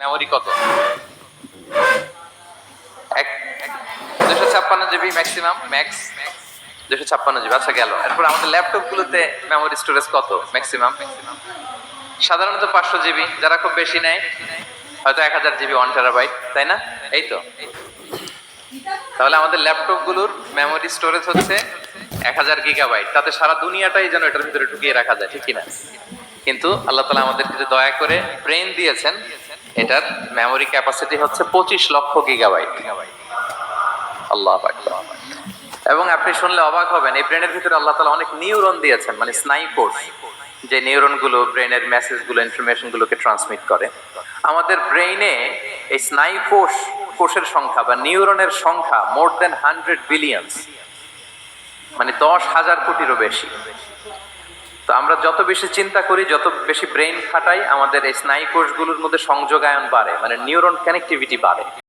Memory কত? দুশো ছাপ্পান্ন জিবি ম্যাক্সিমাম ম্যাক্স দুশো ছাপ্পান্ন জিবি আচ্ছা গেল। এরপর আমাদের ল্যাপটপ গুলোতে মেমোরি স্টোরেজ কত? ম্যাক্সিমাম সাধারণত পাঁচশো জিবি যারা খুব বেশি নেয়, হয়তো এক হাজার জিবি ওয়ান টেরাবাইট তাই না? এই তো। তাহলে আমাদের ল্যাপটপগুলোর মেমোরি স্টোরেজ হচ্ছে এক হাজার গিগাবাইট তাতে সারা দুনিয়াটাই যেন এটার ভিতরে ঢুকিয়ে রাখা যায়, ঠিক কিনা? কিন্তু আল্লাহ তালা আমাদেরকে যে দয়া করে ব্রেন দিয়েছেন এটার মেমোরি ক্যাপাসিটি হচ্ছে পঁচিশ লক্ষ গিগাবাইট আল্লাহ। এবং আপনি শুনলে অবাক হবেন, এই ব্রেনের ভিতরে আল্লাহ তালা অনেক নিউরন দিয়েছেন মানে স্নায়ু যে নিউরনগুলো ব্রেনের মেসেজগুলো ইনফরমেশন গুলোকে ট্রান্সমিট করে। আমাদের ব্রেইনে এই স্নায়ু কোষ কোষের সংখ্যা বা নিউরনের সংখ্যা মোর দেন হান্ড্রেড বিলিয়ন্স মানে দশ হাজার কোটিরও বেশি। তো আমরা যত বেশি চিন্তা করি, যত বেশি ব্রেইন খাটাই আমাদের এই স্নায়ু কোষগুলোর মধ্যে সংযোগায়ন বাড়ে মানে নিউরন কানেক্টিভিটি বাড়ে।